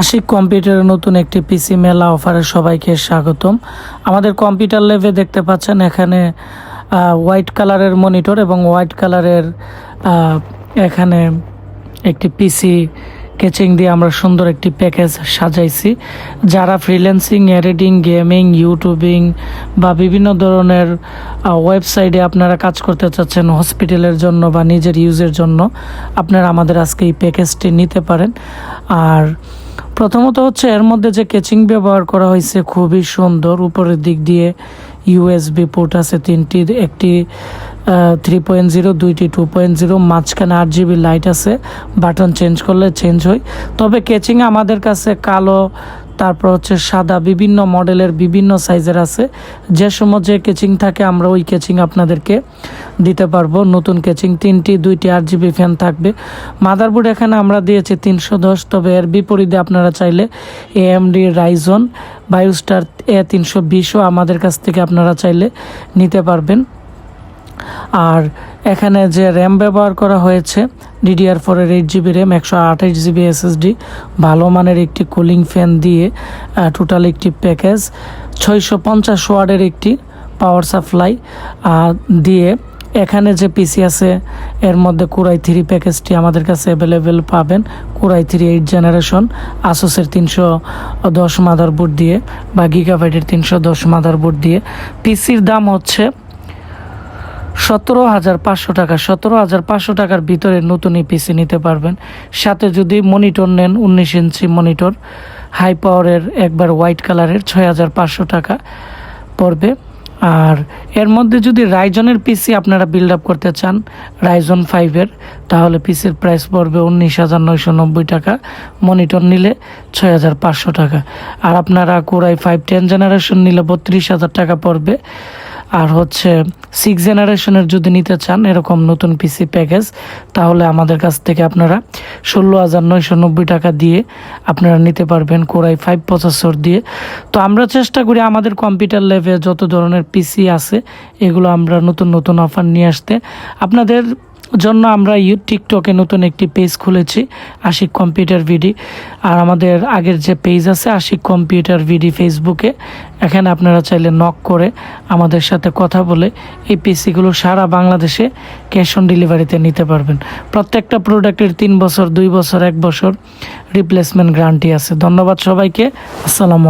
আশিক কম্পিউটারের নতুন একটি পিসি মেলা অফারে সবাইকে স্বাগতম। আমাদের কম্পিউটার লেভে দেখতে পাচ্ছেন এখানে হোয়াইট কালারের মনিটর এবং হোয়াইট কালারের এখানে একটি পিসি কেচিং দিয়ে আমরা সুন্দর একটি প্যাকেজ সাজাইছি। যারা ফ্রিল্যান্সিং, এডিটিং, গেমিং, ইউটিউবিং বা বিভিন্ন ধরনের ওয়েবসাইটে আপনারা কাজ করতে চাচ্ছেন হসপিটালের জন্য বা নিজের ইউজের জন্য, আপনারা আমাদের আজকে এই প্যাকেজটি নিতে পারেন। আর প্রথমত হচ্ছে এর মধ্যে যে কেচিং ব্যবহার করা হয়েছে খুবই সুন্দর। উপরের দিক দিয়ে ইউএসবি পোর্ট আছে তিনটি, একটি থ্রি পয়েন্ট জিরো দুইটি টু পয়েন্ট জিরো মাঝখানে আট জিবি লাইট আছে। বাটন চেঞ্জ করলে চেঞ্জ হয়। তবে কেচিং আমাদের কাছে কালো তারপর হচ্ছে সাদা বিভিন্ন মডেলের বিভিন্ন সাইজের আছে। যে সময় যে কেচিং থাকে, আমরা ওই কেচিং আপনাদেরকে দিতে পারব। নতুন কেচিং তিনটি, দুইটি আট জিবি ফ্যান থাকবে। মাদারবোর্ড এখানে আমরা দিয়েছি তিনশো দশ, তবে এর বিপরীতে আপনারা চাইলে এএমডি রাইজন বায়োস্টার এ তিনশো বিশও আমাদের কাছ থেকে আপনারা চাইলে নিতে পারবেন। আর এখানে যে র্যাম ব্যবহার করা হয়েছে ডিডিআর ফোরের এইট জিবি র্যাম একশো আঠাশ জিবি এসএসডি ভালো মানের একটি কুলিং ফ্যান দিয়ে টোটাল একটি প্যাকেজ ছয়শো পঞ্চাশ ওয়ার্ডের একটি পাওয়ার সাপ্লাই দিয়ে এখানে যে পিসি আছে, এর মধ্যে কুরাই থ্রি প্যাকেজটি আমাদের কাছে অ্যাভেলেবেল পাবেন। Core i three eight generation আসোসের তিনশো দশ মাদারবোর্ড দিয়ে বা গিগাবাইটের তিনশো দশ মাদারবোর্ড দিয়ে। পিসির দাম হচ্ছে সতেরো হাজার পাঁচশো টাকা, সতেরো হাজার পাঁচশো টাকার ভিতরে নতুন পিসি নিতে পারবেন। সাথে যদি মনিটর নেন, উনিশ ইঞ্চি মনিটর হাই পাওয়ারের একবার হোয়াইট কালারের ছয় হাজার পাঁচশো টাকা পড়বে। আর এর মধ্যে যদি রাইজনের পিসি আপনারা বিল্ড আপ করতে চান রাইজন ফাইভের তাহলে পিসির প্রাইস পড়বে উনিশ হাজার নয়শো নব্বই টাকা, মনিটর নিলে ছয় হাজার পাঁচশো টাকা। আর আপনারা কোরাই ফাইভ টেন জেনারেশন নিলে বত্রিশ হাজার টাকা পড়বে। আর হচ্ছে সিক্স জেনারেশনের যদি নিতে চান এরকম নতুন পিসি প্যাকেজ তাহলে আমাদের কাছ থেকে আপনারা ষোলো হাজার নয়শো নব্বই টাকা দিয়ে আপনারা নিতে পারবেন কোরাই ফাইভ প্রসেসর দিয়ে। তো আমরা চেষ্টা করি আমাদের কম্পিউটার ল্যাবে যত ধরনের পিসি আছে, এগুলো আমরা নতুন নতুন অফার নিয়ে আসতে। আপনাদের জন্য আমরা ইউ টিকটকে নতুন একটি পেজ খুলেছি, আশিক কম্পিউটার ভিডি। আর আমাদের আগের যে পেজ আছে, আশিক কম্পিউটার ভিডি ফেসবুকে, এখানে আপনারা চাইলে নক করে আমাদের সাথে কথা বলে এই পিসিগুলো সারা বাংলাদেশে ক্যাশ অন ডেলিভারিতে নিতে পারবেন। প্রত্যেকটা প্রোডাক্টের তিন বছর, দুই বছর, এক বছর রিপ্লেসমেন্ট গ্যারান্টি আছে। ধন্যবাদ সবাইকে। আসসালামু